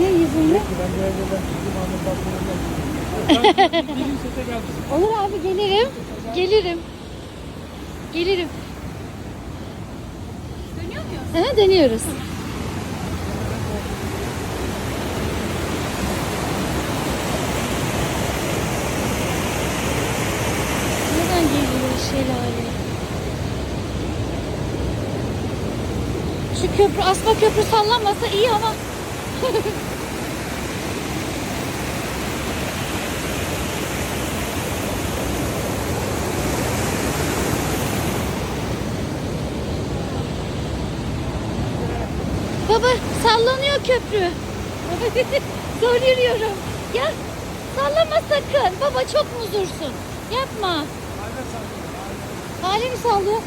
Ne yüzünde? Geldim. Olur abi gelirim. Gelirim. Gelirim. Dönüyor muyuz? He, deniyoruz. Neden geliyor şelale? Şu köprü, asma köprü sallanmasa iyi ama. Baba sallanıyor köprü. Zor yürüyorum. Ya sallama sakın. Baba çok muzursun. Yapma. Hale mi sallıyor?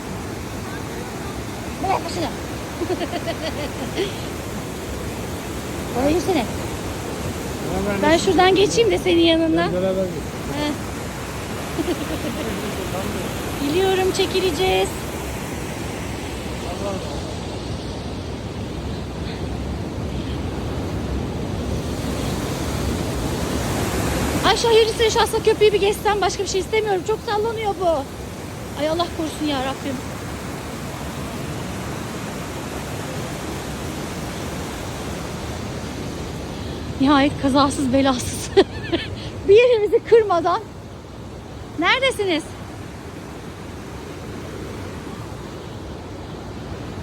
Bırak başını. Baba yürüsene. Ben şuradan geçeyim de senin yanından. Beraber. Biliyorum çekileceğiz. Ayşe hayırlısı şu asla köprüyü bir geçsem başka bir şey istemiyorum. Çok sallanıyor bu. Ay Allah korusun ya Rabbim. Nihayet kazasız belasız. bir yerimizi kırmadan. Neredesiniz?